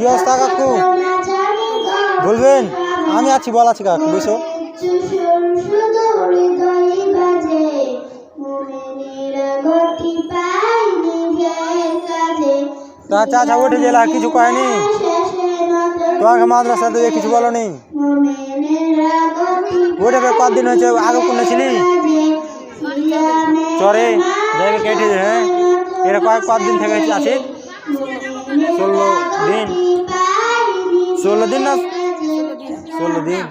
কি অবস্থা কাকু? বলবেন? আমি আছি, বল আছি কাকু বুঝছ তা চাচা উঠে গেলে কিছু কয়নি? তোমাকে মাদ্রাসা দিয়ে কিছু বলনি? বে কদিন হয়েছে? আগে কোনো ছিলি? চরে, জায়গা কেটে হ্যাঁ। এরা কয়েক কদিন থেকে আছে? ষোলো দিন। ষোলো দিন না? ষোলো দিন।